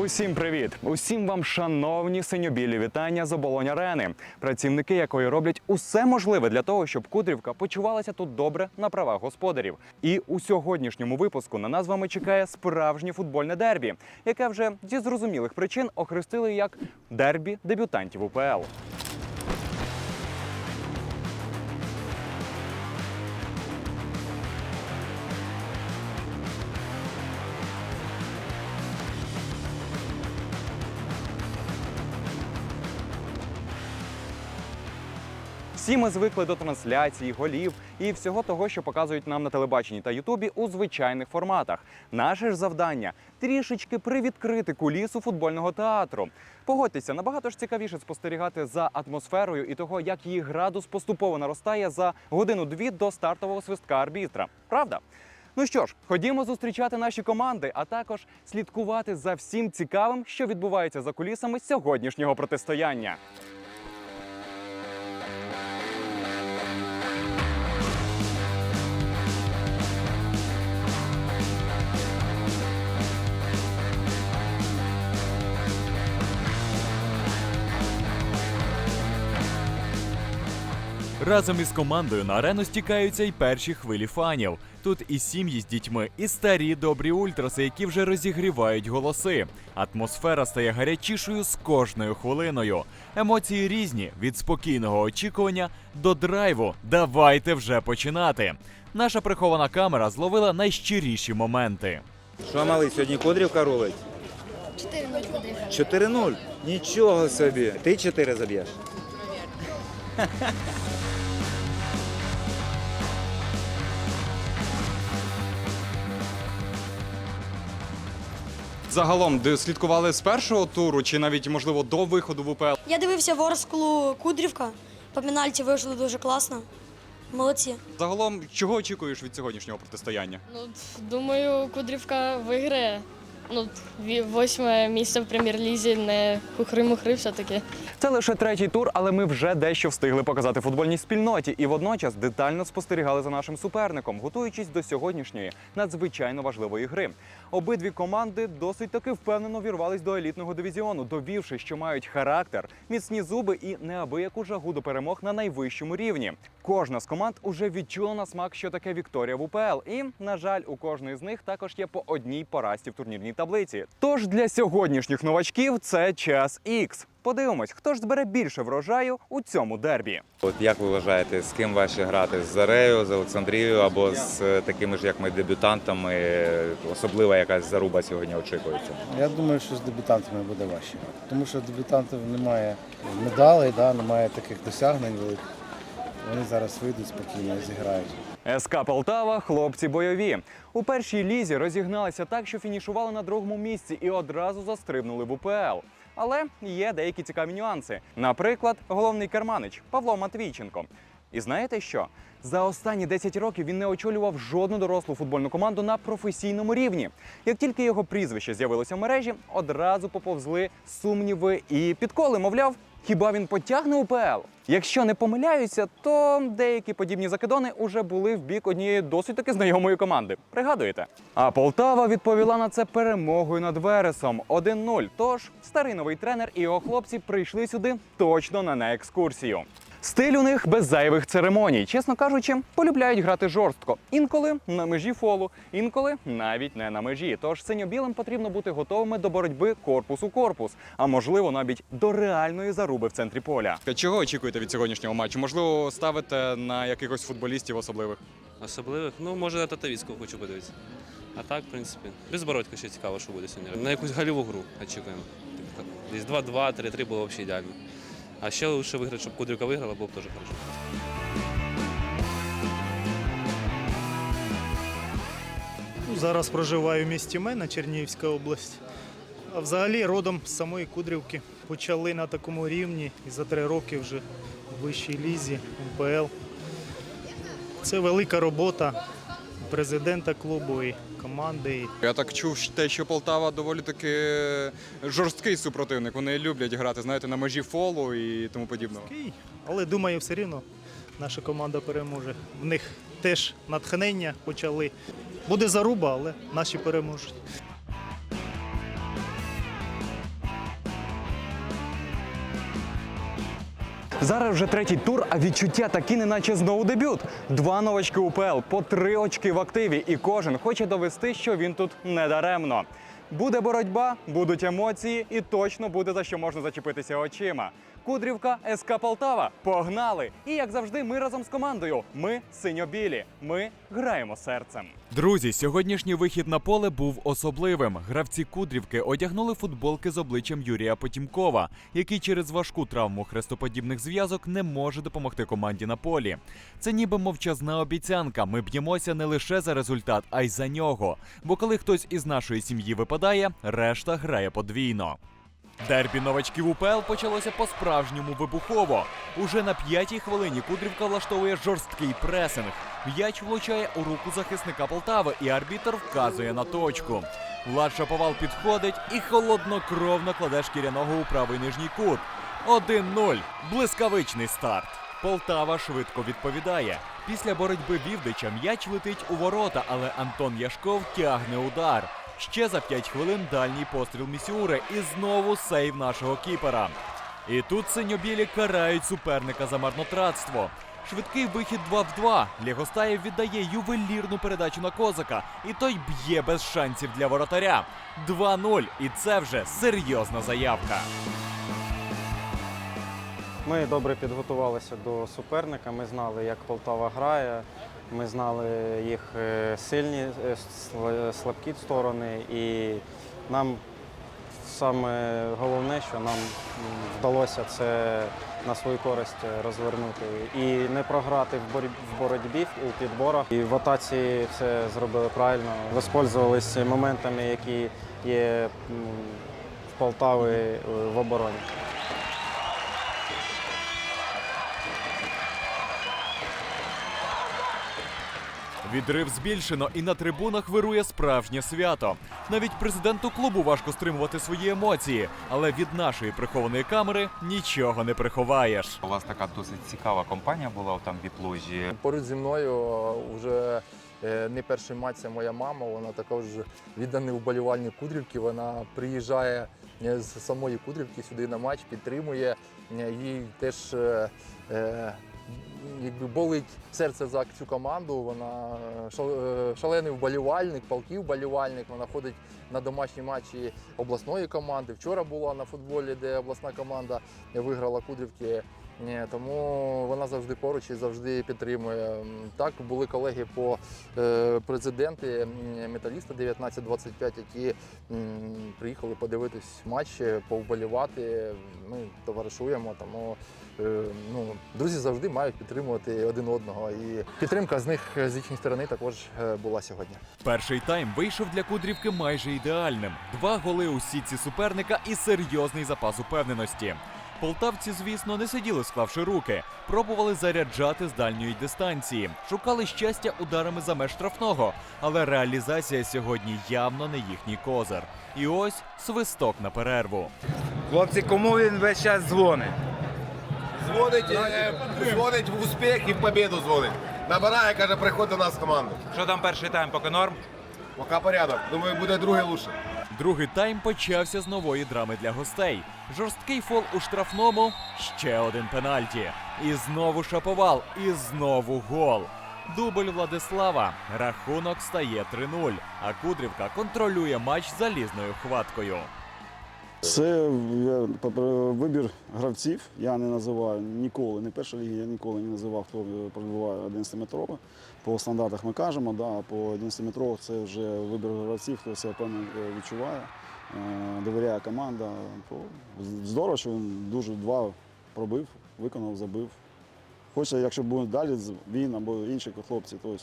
Усім привіт! Усім вам, шановні синьобілі, вітання з оболонь арени, працівники якої роблять усе можливе для того, щоб Кудрівка почувалася тут добре на правах господарів. І у сьогоднішньому випуску на нас вами чекає справжнє футбольне дербі, яке вже зі зрозумілих причин охрестили як дербі дебютантів УПЛ. Всі ми звикли до трансляцій, голів і всього того, що показують нам на телебаченні та Ютубі у звичайних форматах. Наше ж завдання трішечки привідкрити кулісу футбольного театру. Погодьтеся, набагато ж цікавіше спостерігати за атмосферою і того, як її градус поступово наростає за годину-дві до стартового свистка арбітра. Правда? Ну що ж, ходімо зустрічати наші команди, а також слідкувати за всім цікавим, що відбувається за кулісами сьогоднішнього протистояння. Разом із командою на арену стікаються й перші хвилі фанів. Тут і сім'ї з дітьми, і старі добрі ультраси, які вже розігрівають голоси. Атмосфера стає гарячішою з кожною хвилиною. Емоції різні від спокійного очікування до драйву. Давайте вже починати. Наша прихована камера зловила найщиріші моменти. Що, малий, сьогодні Кудрівка рулить? 4-0. Нічого собі. Ти 4 заб'єш. Загалом де слідкували з першого туру, чи навіть можливо до виходу в УПЛ? Я дивився Ворсклу Кудрівка. По пенальті вийшли дуже класно. Молодці. Загалом, чого очікуєш від сьогоднішнього протистояння? Ну, думаю, Кудрівка виграє. Ну, восьме місце в прем'єр-лізі, не хухри-мухри все-таки. Це лише третій тур, але ми вже дещо встигли показати футбольній спільноті і водночас детально спостерігали за нашим суперником, готуючись до сьогоднішньої надзвичайно важливої гри. Обидві команди досить таки впевнено вірвались до елітного дивізіону, довівши, що мають характер, міцні зуби і неабияку жагу до перемог на найвищому рівні. Кожна з команд уже відчула на смак, що таке Вікторія в УПЛ. І, на жаль, у кожної з них також є по одній поразці в турнірній таблиці. Тож для сьогоднішніх новачків це час ікс. Подивимось, хто ж збере більше врожаю у цьому дербі. От як ви вважаєте, з ким ваші грати? З Зарею, з Олександрією або з е, такими ж, як ми, дебютантами? Особлива якась заруба сьогодні очікується. Я думаю, що з дебютантами буде важче. Тому що дебютантів немає медалей, да, немає таких досягнень великих. Вони зараз вийдуть спокійно і зіграють. СК Полтава, хлопці бойові. У першій лізі розігналися так, що фінішували на другому місці і одразу застрибнули в УПЛ. Але є деякі цікаві нюанси. Наприклад, головний керманич Павло Матвійченко. І знаєте що? За останні 10 років він не очолював жодну дорослу футбольну команду на професійному рівні. Як тільки його прізвище з'явилося в мережі, одразу поповзли сумніви і підколи, мовляв, хіба він потягне УПЛ? Якщо не помиляюся, то деякі подібні закидони уже були в бік однієї досить таки знайомої команди. Пригадуєте? А Полтава відповіла на це перемогою над Вересом 1-0. Тож старий новий тренер і його хлопці прийшли сюди точно не на екскурсію. Стиль у них без зайвих церемоній. Чесно кажучи, полюбляють грати жорстко. Інколи на межі фолу, інколи навіть не на межі. Тож синьо-білим потрібно бути готовими до боротьби корпус у корпус, а можливо навіть до реальної заруби в центрі поля. Чого очікуєте від сьогоднішнього матчу? Можливо, ставите на якихось футболістів особливих? Особливих, ну може на татавіську хочу подивитися. А так, в принципі, безбородько ще цікаво, що буде сьогодні. На якусь гольову гру очікуємо. Типу, Десь 2-2, 3-3 було взагалі ідеально. А ще лучше виграти, щоб Кудрівка виграла, було б теж хорошо. Ну, Зараз проживаю в місті Мена, Чернігівська область. А взагалі родом з самої Кудрівки. Почали на такому рівні і за три роки вже в вищій лізі, МПЛ. Це велика робота президента клубу і команди. Я так чув те, що Полтава доволі таки жорсткий супротивник. Вони люблять грати, знаєте, на межі фолу і тому подібного. Київ. Але думаю, все рівно наша команда переможе. В них теж натхнення почали. Буде заруба, але наші переможуть. Зараз вже третій тур, а відчуття такі, неначе знову дебют. Два новачки УПЛ, по три очки в активі, і кожен хоче довести, що він тут не даремно. Буде боротьба, будуть емоції, і точно буде за що можна зачепитися очима. Кудрівка СК Полтава. Погнали! І як завжди, ми разом з командою. Ми синьо-білі. Ми граємо серцем. Друзі, сьогоднішній вихід на поле був особливим. Гравці Кудрівки одягнули футболки з обличчям Юрія Потімкова, який через важку травму хрестоподібних зв'язок не може допомогти команді на полі. Це ніби мовчазна обіцянка. Ми б'ємося не лише за результат, а й за нього. Бо коли хтось із нашої сім'ї випадає, решта грає подвійно. Дербі новачків УПЛ почалося по-справжньому вибухово. Уже на п'ятій хвилині Кудрівка влаштовує жорсткий пресинг. М'яч влучає у руку захисника Полтави, і арбітр вказує на точку. Влад Шаповал підходить і холоднокровно кладе шкіряного у правий нижній кут. 1-0. Блискавичний старт. Полтава швидко відповідає. Після боротьби Вівдича м'яч летить у ворота, але Антон Яшков тягне удар. Ще за 5 хвилин дальній постріл Місіури і знову сейв нашого кіпера. І тут синьобілі карають суперника за марнотратство. Швидкий вихід 2 в 2. Лєгостаєв віддає ювелірну передачу на козака, і той б'є без шансів для воротаря. 2-0. І це вже серйозна заявка. Ми добре підготувалися до суперника. Ми знали, як Полтава грає. Ми знали їх е, сильні, е, слабкі сторони. І нам саме головне, що нам вдалося це на свою користь розвернути. І не програти в боротьбі у підборах. І в атаці все зробили правильно. Воспользувалися моментами, які є в Полтави е, в обороні. Відрив збільшено, і на трибунах вирує справжнє свято. Навіть президенту клубу важко стримувати свої емоції, але від нашої прихованої камери нічого не приховаєш. У вас така досить цікава компанія була там в Іплужі. Поруч зі мною вже е, не перший матч це моя мама. Вона також відданий вболівальник Кудрівки. Вона приїжджає е, з самої Кудрівки сюди на матч, підтримує. Е, Їй теж е, е, якби болить серце за цю команду. Вона е, е, шалений вболівальник, палкий вболівальник. Вона ходить на домашні матчі обласної команди. Вчора була на футболі, де обласна команда виграла Кудрівки. Ні, тому вона завжди поруч і завжди підтримує. Так, були колеги по е, президенти металіста 1925, які приїхали подивитись матч, повболівати. Ми товаришуємо. Тому ну, друзі завжди мають підтримувати один одного. І підтримка з них з їхньої сторони також е, була сьогодні. Перший тайм вийшов для Кудрівки майже ідеальним. Два голи у сітці суперника і серйозний запас упевненості. Полтавці, звісно, не сиділи, склавши руки, пробували заряджати з дальньої дистанції, шукали щастя ударами за меж штрафного, але реалізація сьогодні явно не їхній козир. І ось свисток на перерву. Хлопці, кому він весь час дзвонить? Дзвонить, е, дзвонить в успіх і в побіду дзвонить. Набирає, каже, приходь до нас в команду. Що там перший тайм, поки норм? Поки порядок. Думаю, буде другий лучше. Другий тайм почався з нової драми для гостей. Жорсткий фол у штрафному, ще один пенальті. І знову шаповал, і знову гол. Дубль Владислава. Рахунок стає 3-0, а Кудрівка контролює матч залізною хваткою. Це вибір гравців. Я не називаю ніколи, не першої ліги, я ніколи не називав, хто пробиває 11-метрове. По стандартах ми кажемо, да, по 11-метрових це вже вибір гравців, хто себе певно відчуває, е, довіряє команда. Здорово, що він дуже два пробив, виконав, забив. Хоче, якщо буде далі він або інші хлопці, то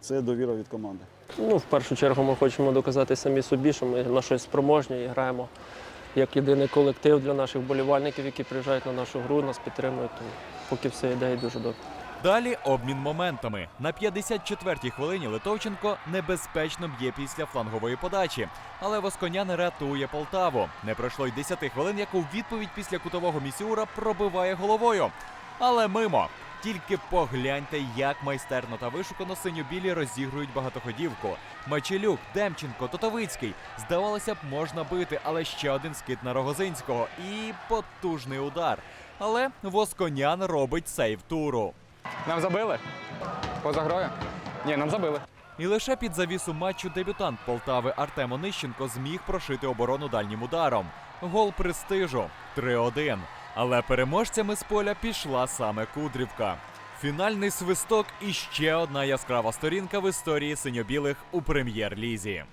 це довіра від команди. Ну, в першу чергу ми хочемо доказати самі собі, що ми на щось спроможні і граємо як єдиний колектив для наших болівальників, які приїжджають на нашу гру, нас підтримують. Тому поки все йде і дуже добре. Далі обмін моментами. На 54-й хвилині Литовченко небезпечно б'є після флангової подачі, але Восконян рятує Полтаву. Не пройшло й 10 хвилин, як у відповідь після кутового місюра пробиває головою. Але мимо. Тільки погляньте, як майстерно та вишукано синьо-білі розігрують багатоходівку. Мачелюк, Демченко, Тотовицький. Здавалося б, можна бити, але ще один скид на Рогозинського і потужний удар. Але Восконян робить сейв туру. Нам забили? Поза грою? Ні, нам забили. І лише під завісу матчу дебютант Полтави Артем Онищенко зміг прошити оборону дальнім ударом. Гол престижу 3-1. Але переможцями з поля пішла саме Кудрівка. Фінальний свисток і ще одна яскрава сторінка в історії синьо-білих у прем'єр-лізі.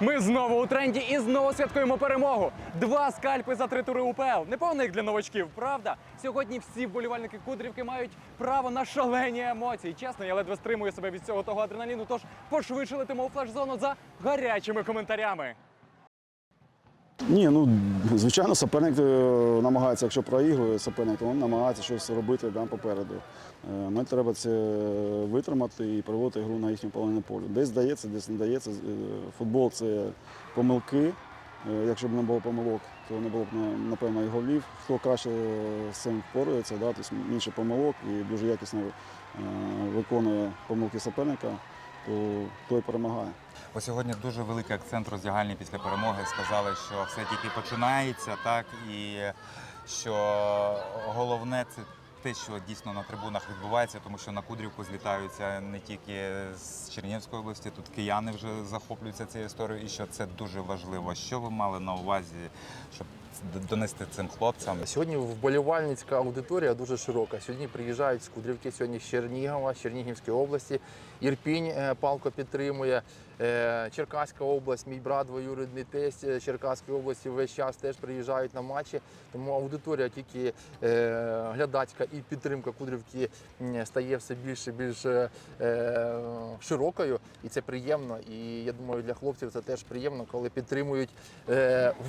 Ми знову у тренді і знову святкуємо перемогу. Два скальпи за три тури УПЛ. Неповний як для новачків, правда? Сьогодні всі вболівальники Кудрівки мають право на шалені емоції. Чесно, я ледве стримую себе від цього того адреналіну. Тож пошвидше летимо у флеш-зону за гарячими коментарями. Ні, ну звичайно, суперник е, намагається, якщо проігрує суперник, то він намагається щось робити да, попереду. Е, Нам треба це витримати і проводити гру на їхню половину полю. Десь дається, десь не дається. Е, Футбол це помилки. Е, Якщо б не було помилок, то не було б напевно і голів. Хто краще з цим впорується, да, тобто менше помилок і дуже якісно е, виконує помилки суперника, то той перемагає. Ось сьогодні дуже великий акцент роздягальні після перемоги. Сказали, що все тільки починається, так і що головне це те, що дійсно на трибунах відбувається, тому що на Кудрівку злітаються не тільки з Чернігівської області, тут кияни вже захоплюються цією історією, і що це дуже важливо. Що ви мали на увазі, щоб донести цим хлопцям? Сьогодні вболівальницька аудиторія дуже широка. Сьогодні приїжджають з Кудрівки, сьогодні з Чернігова, з Чернігівської області. Ірпінь е, палко підтримує. Е, Черкаська область, мій брат, двоюрідний тесть е, Черкаської області весь час теж приїжджають на матчі. Тому аудиторія тільки глядацька і підтримка Кудрівки стає все більш е, широкою, і це приємно. І я думаю, для хлопців це теж приємно, коли підтримують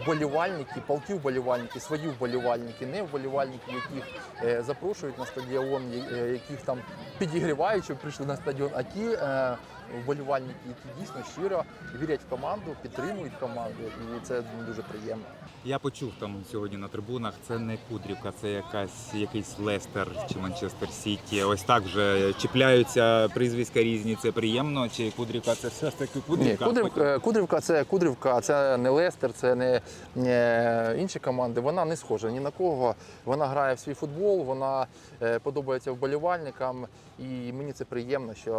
вболівальники, полки вболівальники, свої вболівальники, не вболівальники, яких е, запрошують на стадіон, е, яких там підігрівають, щоб прийшли на стадіон, а ті е, вболівальники, які дійсно щиро вірять в команду, підтримують команду, і це дуже приємно. Я почув там сьогодні на трибунах. Це не Кудрівка, це якась якийсь Лестер чи Манчестер Сіті. Ось так вже чіпляються прізвиська різні. Це приємно. Чи Кудрівка це все ж таки Ні, Кудрівка? Кудрівка, це Кудрівка, це не Лестер, це не, не інші команди. Вона не схожа ні на кого. Вона грає в свій футбол, вона е, подобається вболівальникам, і мені це приємно, що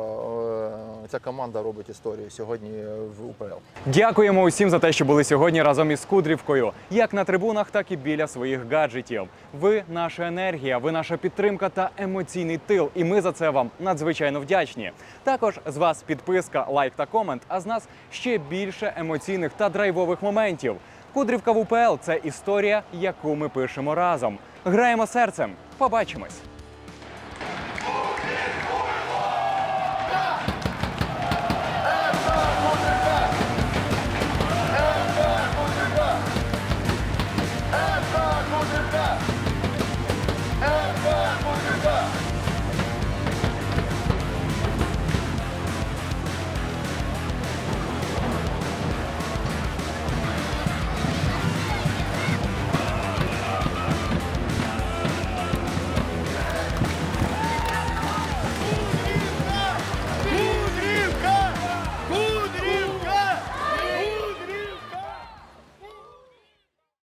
е, ця команда робить історію сьогодні в УПЛ. Дякуємо усім за те, що були сьогодні разом із Кудрівкою, як на трибунах, так і біля своїх гаджетів. Ви наша енергія, ви наша підтримка та емоційний тил. І ми за це вам надзвичайно вдячні. Також з вас підписка, лайк та комент. А з нас ще більше емоційних та драйвових моментів. Кудрівка в УПЛ це історія, яку ми пишемо разом. Граємо серцем. Побачимось.